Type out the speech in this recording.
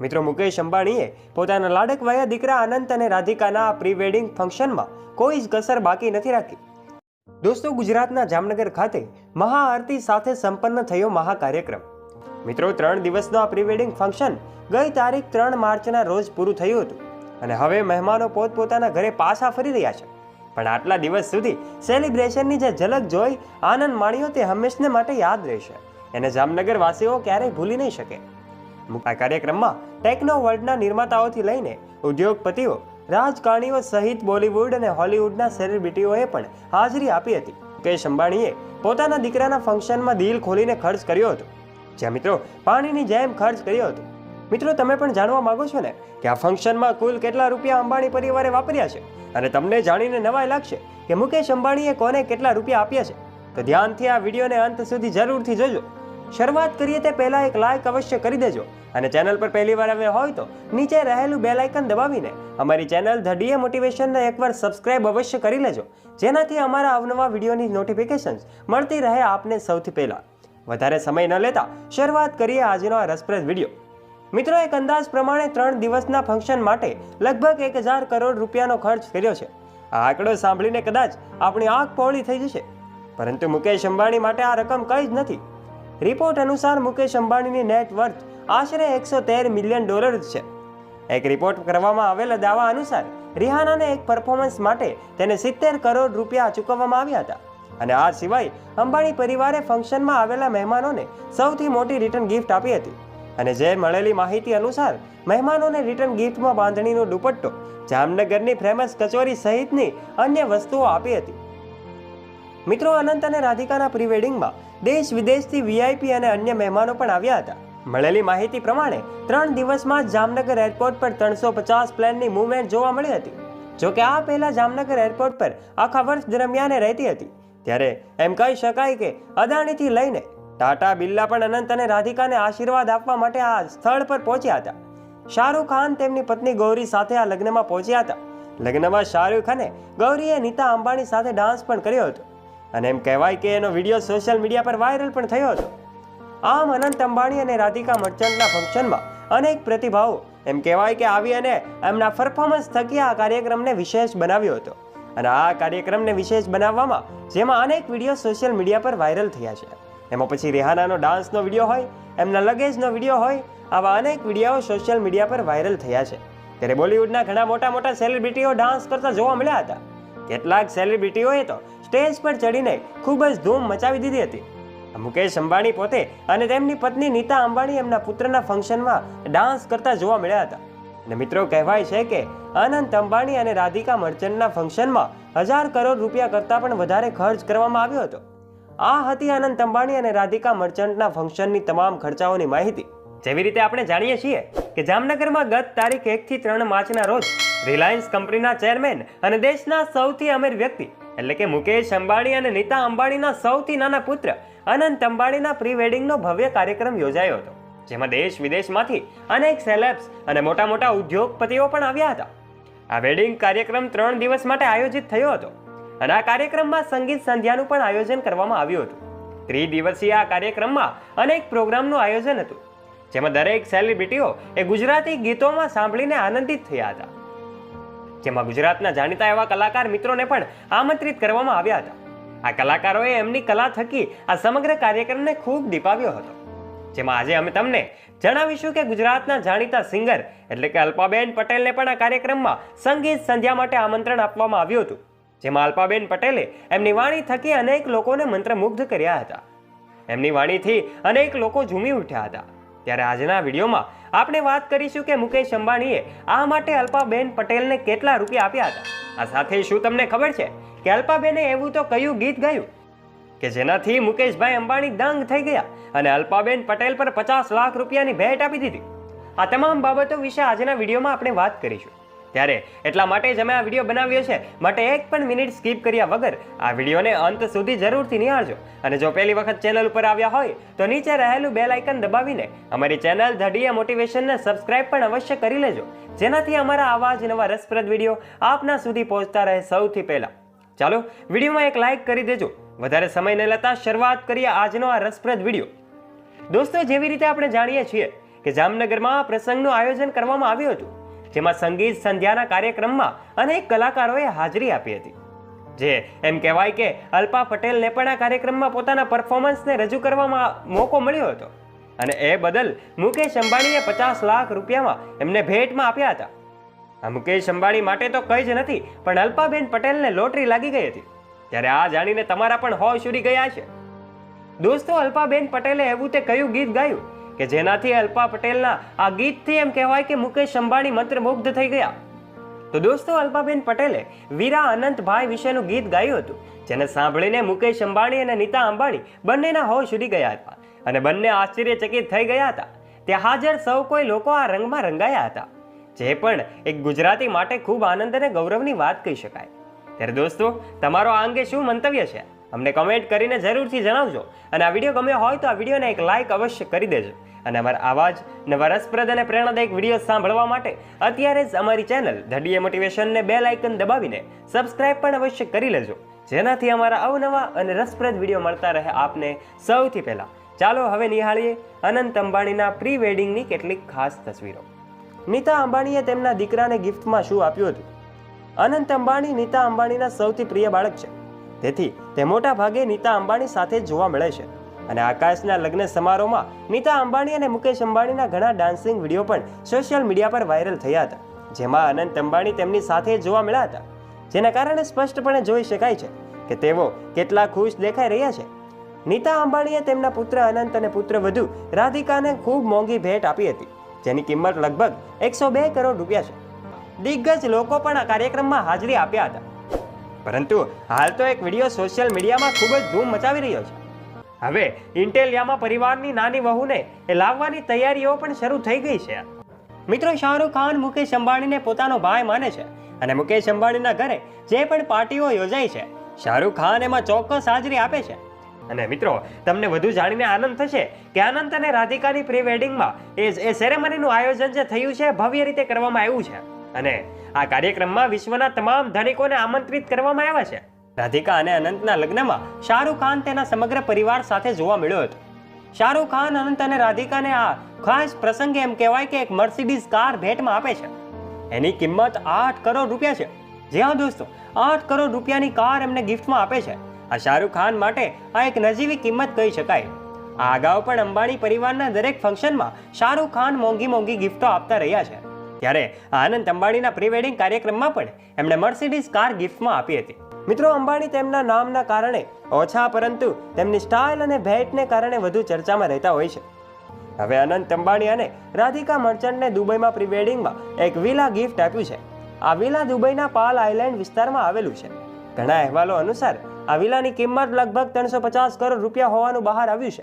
મિત્રો મુકેશ અંબાણીએ પોતાના લાડકવાયા દીકરા અનંત અને રાધિકાના પ્રી વેડિંગ ફંક્શનમાં કોઈ જ કસર બાકી નથી રાખી. દોસ્તો, ગુજરાતના જામનગર ખાતે મહાઆરતી સાથે સંપન્ન થયો મહાકાર્યક્રમ. મિત્રો, ત્રણ દિવસનું આ પ્રી વેડિંગ ફંક્શન ગઈ તારીખ ત્રણ માર્ચના રોજ પૂરું થયું હતું અને હવે મહેમાનો પોતપોતાના ઘરે પાછા ફરી રહ્યા છે. પણ આટલા દિવસ સુધી સેલિબ્રેશનની જે ઝલક જોઈ આનંદ માણ્યો તે હંમેશને માટે યાદ રહેશે. એને જામનગર વાસીઓ ક્યારેય ભૂલી નહીં શકે. આ કાર્યક્રમમાં ટેકનો વર્લ્ડના નિર્માતાઓથી લઈને ઉદ્યોગપતિઓ, રાજકારણીઓ સહિત બોલિવૂડ અને હોલિવૂડના સેલિબ્રિટીઓએ પણ હાજરી આપી હતી. મુકેશ અંબાણીએ પોતાના દીકરાના ફંક્શનમાં દિલ ખોલીને ખર્ચ કર્યો હતો. જ્યાં મિત્રો, પાણીની જેમ ખર્ચ કર્યો હતો. મિત્રો, તમે પણ જાણવા માગો છો ને કે આ ફંક્શનમાં કુલ કેટલા રૂપિયા અંબાણી પરિવારે વાપર્યા છે? અને તમને જાણીને નવાઈ લાગશે કે મુકેશ અંબાણીએ કોને કેટલા રૂપિયા આપ્યા છે? તો ધ્યાનથી આ વિડીયોને અંત સુધી જરૂરથી જોજો. શરૂઆત કરીએ તે પહેલાં એક લાઈક અવશ્ય કરી દેજો. અને ચેનલ પર પહેલી વાર આવ્યા હોય તો નીચે રહેલું બેલ આઇકન દબાવીને અમારી ચેનલ ધ ડીએ મોટિવેશનને એકવાર સબસ્ક્રાઇબ અવશ્ય કરી લેજો. જેનાથી અમારા અવનવા વિડીયોની નોટિફિકેશન્સ મળતી રહે આપને સૌથી પહેલાં. વધારે સમય ન લેતા શરૂઆત કરીએ આજનો આ રસપ્રદ વીડિયો. મિત્રો, એક અંદાજ પ્રમાણે ત્રણ દિવસના ફંક્શન માટે લગભગ એક હજાર કરોડ રૂપિયાનો ખર્ચ કર્યો છે. આ આંકડો સાંભળીને કદાચ આપણી આંખ પહોળી થઈ જશે. પરંતુ મુકેશ અંબાણી માટે આ રકમ કંઈ જ નથી. રિપોર્ટ અનુસાર મુકેશ અંબાણીની નેટ વર્થ આશરે એકસો તેર મિલિયન ડોલર છે. એક રિપોર્ટ કરવામાં આવેલા દાવા અનુસાર રિહાનાને એક પરફોર્મન્સ માટે તેને સિત્તેર કરોડ રૂપિયા ચૂકવવામાં આવ્યા હતા. અને આ સિવાય અંબાણી પરિવારે ફંક્શનમાં આવેલા મહેમાનોને સૌથી મોટી રિટર્ન ગિફ્ટ આપી હતી. અને જે મળેલી માહિતી અનુસાર મહેમાનોને રિટર્ન ગિફ્ટમાં બાંધણીનો દુપટ્ટો, જામનગરની ફેમસ કચોરી સહિતની અન્ય વસ્તુઓ આપી હતી. મિત્રો, અનંત અને રાધિકાના પ્રી વેડિંગમાં દેશ વિદેશથી વીઆઈપી અને અન્ય મહેમાનો પણ આવ્યા હતા. મળેલી માહિતી પ્રમાણે ત્રણ દિવસમાં જામનગર એરપોર્ટ પર ત્રણસો પચાસ પ્લેનની મૂવમેન્ટ જોવા મળી હતી. જો કે આ પહેલા જામનગર એરપોર્ટ પર આખા વર્ષ દરમિયાન રહેતી હતી. ત્યારે એમ કહી શકાય કે અદાણીથી લઈને ટાટા, બિરલા પણ અનંત અને રાધિકાને આશીર્વાદ આપવા માટે આ સ્થળ પર પહોંચ્યા હતા. શાહરૂખ ખાન તેમની પત્ની ગૌરી સાથે આ લગ્નમાં પહોંચ્યા હતા. લગ્નમાં શાહરૂખ ખાને ગૌરીએ નીતા અંબાણી સાથે ડાન્સ પણ કર્યો હતો. અને એમ કહેવાય કે એનો વીડિયો સોશિયલ મીડિયા પર વાયરલ પણ થયો હતો. આમ અનંત અંબાણી અને રાધિકા મર્ચન્ટના ફંક્શનમાં અનેક પ્રતિભાવો એમ કહેવાય કે આવી અને એમના પરફોર્મન્સ થકી આ કાર્યક્રમને વિશેષ બનાવ્યો હતો. અને આ કાર્યક્રમને વિશેષ બનાવવામાં જેમાં અનેક વીડિયો સોશિયલ મીડિયા પર વાયરલ થયા છે. એમાં પછી રેહાનાનો ડાન્સનો વીડિયો હોય, એમના લગેજનો વીડિયો હોય, આવા અનેક વીડિયો સોશિયલ મીડિયા પર વાયરલ થયા છે. ત્યારે બોલિવૂડના ઘણા મોટા મોટા સેલિબ્રિટીઓ ડાન્સ કરતા જોવા મળ્યા હતા. કેટલાક સેલિબ્રિટીઓએ તો સ્ટેજ પર ચડીને ખૂબ જ ધૂમ મચાવી દીધી હતી. મુકેશ અંબાણી પોતે અને તેમની પત્ની નીતા અંબાણી એમના પુત્રના ફંક્શનમાં ડાન્સ કરતા જોવા મળ્યા હતા. અને મિત્રો, કહેવાય છે કે અનંત અંબાણી અને રાધિકા મર્ચન્ટના ફંક્શનમાં હજાર કરોડ રૂપિયા કરતાં પણ વધારે ખર્ચ કરવામાં આવ્યો હતો. આ હતી અનંત અંબાણી અને રાધિકા મર્ચન્ટના ફંક્શનની તમામ ખર્ચાઓની માહિતી. જેવી રીતે આપણે જાણીએ છીએ કે જામનગરમાં ગત તારીખ એકથી ત્રણ માર્ચના રોજ રિલાયન્સ કંપનીના ચેરમેન અને દેશના સૌથી અમીર વ્યક્તિ એટલે કે મુકેશ અંબાણી અને નીતા અંબાણીના સૌથી નાના પુત્ર અનંત અંબાણીના પ્રી વેડિંગનો ભવ્ય કાર્યક્રમ યોજાયો હતો, જેમાં દેશ વિદેશમાંથી અનેક સેલેબ્સ અને મોટા મોટા ઉદ્યોગપતિઓ પણ આવ્યા હતા. આ વેડિંગ કાર્યક્રમ ત્રણ દિવસ માટે આયોજિત થયો હતો અને આ કાર્યક્રમમાં સંગીત સંધ્યાનું પણ આયોજન કરવામાં આવ્યું હતું. ત્રિદિવસીય આ કાર્યક્રમમાં અનેક પ્રોગ્રામનું આયોજન હતું, જેમાં દરેક સેલિબ્રિટીઓ એ ગુજરાતી ગીતોમાં સાંભળીને આનંદિત થયા હતા. જેમાં ગુજરાતના જાણીતા એવા કલાકાર મિત્રોને પણ આમંત્રિત કરવામાં આવ્યા હતા. આ કલાકારોએ એમની કલા થકી આ સમગ્ર કાર્યક્રમને ખૂબ દીપાવ્યો હતો. જેમાં આજે અમે તમને જણાવીશું કે ગુજરાતના જાણીતા સિંગર એટલે કે અલ્પાબેન પટેલને પણ આ કાર્યક્રમમાં સંગીત સંધ્યા માટે આમંત્રણ આપવામાં આવ્યું હતું. જેમાં અલ્પાબેન પટેલે એમની વાણી થકી અનેક લોકોને મંત્રમુગ્ધ કર્યા હતા. એમની વાણીથી અનેક લોકો ઝૂમી ઉઠ્યા હતા. ત્યારે આજના વિડીયોમાં આપણે વાત કરીશું કે મુકેશ અંબાણીએ આ માટે અલ્પાબેન પટેલને કેટલા રૂપિયા આપ્યા હતા? આ સાથે શું તમને ખબર છે કે અલ્પાબેને એવું તો કયું ગીત ગાયું? કે જેનાથી મુકેશભાઈ અંબાણી દંગ થઈ ગયા અને અલ્પાબેન પટેલ પર પચાસ લાખ રૂપિયાની ભેટ આપી દીધી? આ તમામ બાબતો વિશે આજના વિડીયોમાં આપણે વાત કરીશું. ત્યારે એટલા માટે જ અમે આ વીડિયો બનાવ્યો છે માટે એક પણ મિનિટ સ્કીપ કર્યા વગર આ વિડીયોને અંત સુધી જરૂરથી નિહાળજો. અને જો પહેલી વખત ચેનલ ઉપર આવ્યા હોય, તો નીચે રહેલું બેલ આઇકન દબાવીને અમારી ચેનલ ધડીએ મોટિવેશનને સબસ્ક્રાઇબ પણ અવશ્ય કરી લેજો. જેનાથી અમારા આવા જ નવા રસપ્રદ વીડિયો આપના સુધી પહોંચતા રહે સૌથી પહેલાં. ચાલો વિડીયોમાં એક લાઇક કરી દેજો. વધારે સમય ન લેતા શરૂઆત કરીએ આજનો આ રસપ્રદ વીડિયો દોસ્તો, જેવી રીતે આપણે જાણીએ છીએ કે જામનગરમાં આ પ્રસંગનું આયોજન કરવામાં આવ્યું હતું જેમાં સંગીત સંધ્યાના કાર્યક્રમમાં અનેક કલાકારોએ હાજરી આપી હતી. જે એમ કહેવાય કે અલ્પા પટેલને પણ આ કાર્યક્રમમાં પોતાના પરફોર્મન્સને રજૂ કરવામાં મોકો મળ્યો હતો. અને એ બદલ મુકેશ અંબાણીએ પચાસ લાખ રૂપિયામાં એમને ભેટમાં આપ્યા હતા. આ મુકેશ અંબાણી માટે તો કંઈ જ નથી, પણ અલ્પાબેન પટેલને લોટરી લાગી ગઈ હતી. ત્યારે આ જાણીને તમારા પણ હોશ ઉડી ગયા છે. દોસ્તો, અલ્પાબેન પટેલે એવું તે કયું ગીત ગાયું? કે જેનાથી અલ્પા પટેલના આ ગીતથી એમ કહેવાય કે મુકેશ અંબાણી મંત્રમુગ્ધ થઈ ગયા. તો દોસ્તો, અલ્પાબેન પટેલે વીરા અનંતભાઈ વિશેનું ગીત ગાયું હતું, જેને સાંભળીને મુકેશ અંબાણી અને નીતા અંબાણી બંનેના હોશ ઉડી ગયા હતા અને બંને આશ્ચર્યચકિત થઈ ગયા હતા. ત્યાં હાજર સૌ કોઈ લોકો આ રંગમાં રંગાયા હતા, જે પણ એક ગુજરાતી માટે ખૂબ આનંદ અને ગૌરવની વાત કહી શકાય. ત્યારે દોસ્તો, તમારો આ અંગે શું મંતવ્ય છે? અમને કમેન્ટ કરીને જરૂરથી જણાવજો. અને આ વીડિયો ગમ્યો હોય તો આ વિડીયોને એક લાઇક અવશ્ય કરી દેજો. અને અમારા આવા જ નવા રસપ્રદ અને પ્રેરણાદાયક વીડિયો સાંભળવા માટે અત્યારે જ અમારી ચેનલ ધડીએ મોટિવેશનને બે લાઇકન દબાવીને સબસ્ક્રાઇબ પણ અવશ્ય કરી લેજો. જેનાથી અમારા અવનવા અને રસપ્રદ વીડિયો મળતા રહે આપને સૌથી પહેલાં. ચાલો હવે નિહાળીએ અનંત અંબાણીના પ્રી વેડિંગની કેટલીક ખાસ તસવીરો. નીતા અંબાણીએ તેમના દીકરાને ગિફ્ટમાં શું આપ્યું હતું? અનંત અંબાણી, નીતા અંબાણીના સૌથી પ્રિય બાળક છે. તેથી તે મોટા ભાગે નીતા અંબાણી સાથે જોવા મળે છે. અને આકાશના લગ્ન સમારોહમાં નીતા અંબાણી અને મુકેશ અંબાણીના ઘણા ડાન્સિંગ વીડિયો પણ સોશિયલ મીડિયા પર વાયરલ થયા હતા. જેમાં અનંત અંબાણી તેમની સાથે જોવા મળ્યા હતા. જેના કારણે સ્પષ્ટપણે જોઈ શકાય છે કે તેઓ કેટલા ખુશ દેખાઈ રહ્યા છે. નીતા અંબાણીએ તેમના પુત્ર અનંત અને પુત્ર વધુ રાધિકાને ખૂબ મોંઘી ભેટ આપી હતી, જેની કિંમત લગભગ એકસો બે કરોડ રૂપિયા છે. દિગ્ગજ લોકો પણ આ કાર્યક્રમમાં હાજરી આપ્યા હતા. પરંતુ હાલ તો એક વીડિયો સોશિયલ મીડિયામાં ખૂબ જ ધૂમ મચાવી રહ્યો છે. હવે ઇન્ટેલિયામાં પરિવારની નાની વહુને એ લાવવાની તૈયારીઓ પણ શરૂ થઈ ગઈ છે. મિત્રો, શાહરૂખ ખાન, મુકેશ અંબાણીને પોતાનો ભાઈ માને છે અને મુકેશ અંબાણીના ઘરે જે પણ પાર્ટીઓ યોજાય છે, શાહરૂખ ખાન એમાં ચોક્કસ હાજરી આપે છે. અને મિત્રો, તમને વધુ જાણીને આનંદ થશે કે અનંત અને રાધિકાની પ્રી વેડિંગમાં એ સેરેમનીનું આયોજન જે થયું છે ભવ્ય રીતે કરવામાં આવ્યું છે. અને આ કાર્યક્રમમાં વિશ્વના તમામ ધનિકોને આમંત્રિત કરવામાં આવ્યા છે. રાધિકા અને અનંતના લગ્નમાં શાહરૂખ ખાન તેના સમગ્ર પરિવાર સાથે જોવા મળ્યો હતો. શાહરૂખ ખાન, અનંત અને રાધિકાને આ ખાસ પ્રસંગે એમ કહેવાય કે એક મર્સિડીઝ કાર ભેટમાં આપે છે. એની કિંમત આઠ કરોડ રૂપિયા છે. જી હા દોસ્તો, આઠ કરોડ રૂપિયાની કાર એમને ગિફ્ટમાં આપે છે. આ શાહરૂખ ખાન માટે આ એક નજીવી કિંમત કહી શકાય. આ અગાઉ પણ અંબાણી પરિવારના દરેક ફંક્શનમાં શાહરૂખ ખાન મોંઘી મોંઘી ગિફ્ટો આપતા રહ્યા છે. ત્યારે આનંદ અંબાણીના પ્રી વેડિંગ કાર્યક્રમમાં પણ એમણે મર્સિડીઝ કાર ગિફ્ટમાં આપી હતી. મિત્રો, અંબાણી તેમના નામના કારણે ઓછા પરંતુ તેમની સ્ટાઇલ અને ભેટને કારણે વધુ ચર્ચામાં રહેતા હોય છે. હવે અનંત અંબાણી અને રાધિકા મર્ચન્ટને દુબઈમાં પ્રી વેડિંગમાં એક વિલા ગિફ્ટ આપ્યું છે. આ વિલા દુબઈના પાલ આઇલેન્ડ વિસ્તારમાં આવેલું છે. ઘણા અહેવાલો અનુસાર આ વિલાની કિંમત લગભગ ત્રણસો પચાસ કરોડ રૂપિયા હોવાનું બહાર આવ્યું છે.